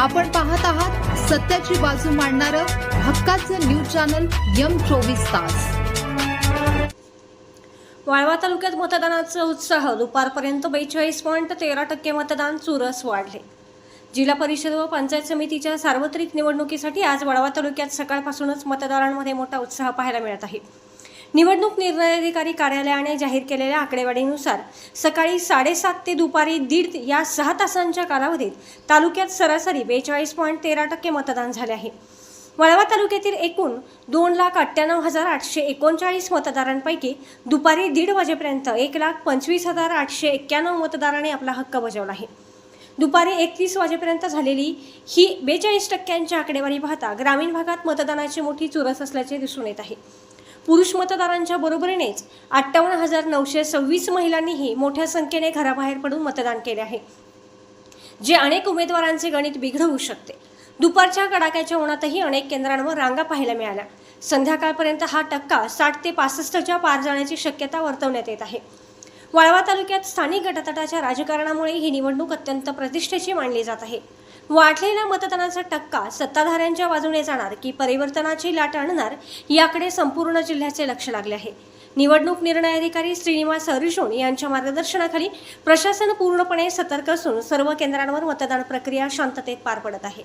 आपण पाहत आहात सत्याची बाजू मांडणारं हक्काचं न्यूज चॅनल यम चोवीस तास. वाळवा तालुक्यात मतदानाचा उत्साह दुपारपर्यंत बेचाळीस पॉईंट तेरा टक्के मतदान चुरस वाढले. जिल्हा परिषद व पंचायत समितीच्या सार्वत्रिक निवडणुकीसाठी आज वाळवा तालुक्यात सकाळपासूनच मतदारांमध्ये मोठा उत्साह पाहायला मिळत आहे. निवडणूक निर्णय अधिकारी कार्यालयाने जाहीर केलेल्या आकडेवारीनुसार सकाळी साडेसात ते दुपारी दीड या सहा तासांच्या कालावधीत तालुक्यात सरासरी बेचाळीस पॉईंट तेरा टक्के मतदान झाले आहे. वळवा तालुक्यातील एकूण दोन लाख अठ्ठ्याण्णव हजार आठशे एकोणचाळीस मतदारांपैकी दुपारी दीड वाजेपर्यंत एक लाख पंचवीस हजार आठशे एक्क्याण्णव मतदारांनी आपला हक्क बजावला आहे. दुपारी एकतीस वाजेपर्यंत झालेली ही बेचाळीस टक्क्यांची आकडेवारी पाहता ग्रामीण भागात मतदानाची मोठी चुरस असल्याचे दिसून येत आहे. पुरुष मतदारांच्या बरोबरीनेच अठ्ठावन्न हजार नऊशे सव्वीस महिलांनीही मोठ्या संख्येने घराबाहेर पडून मतदान केले आहे. जे अनेक उमेदवारांचे गणित बिघडवू शकते. दुपारच्या कडाक्याच्या उन्हातही अनेक केंद्रांवर रांगा पाहायला मिळाल्या. संध्याकाळपर्यंत हा टक्का साठ ते पासष्टच्या पार जाण्याची शक्यता वर्तवण्यात येत आहे. वाळवा तालुक्यात स्थानिक गटतटाच्या राजकारणामुळे ही निवडणूक अत्यंत प्रतिष्ठेची मानली जात आहे. वाढलेला मतदानाचा टक्का सत्ताधाऱ्यांच्या बाजूने जाणार की परिवर्तनाची लाट आणणार याकडे संपूर्ण जिल्ह्याचे लक्ष लागले आहे. निवडणूक निर्णय अधिकारी श्रीनिवास हरिशोण यांच्या मार्गदर्शनाखाली प्रशासन पूर्णपणे सतर्क असून सर्व केंद्रांवर मतदान प्रक्रिया शांततेत पार पडत आहे.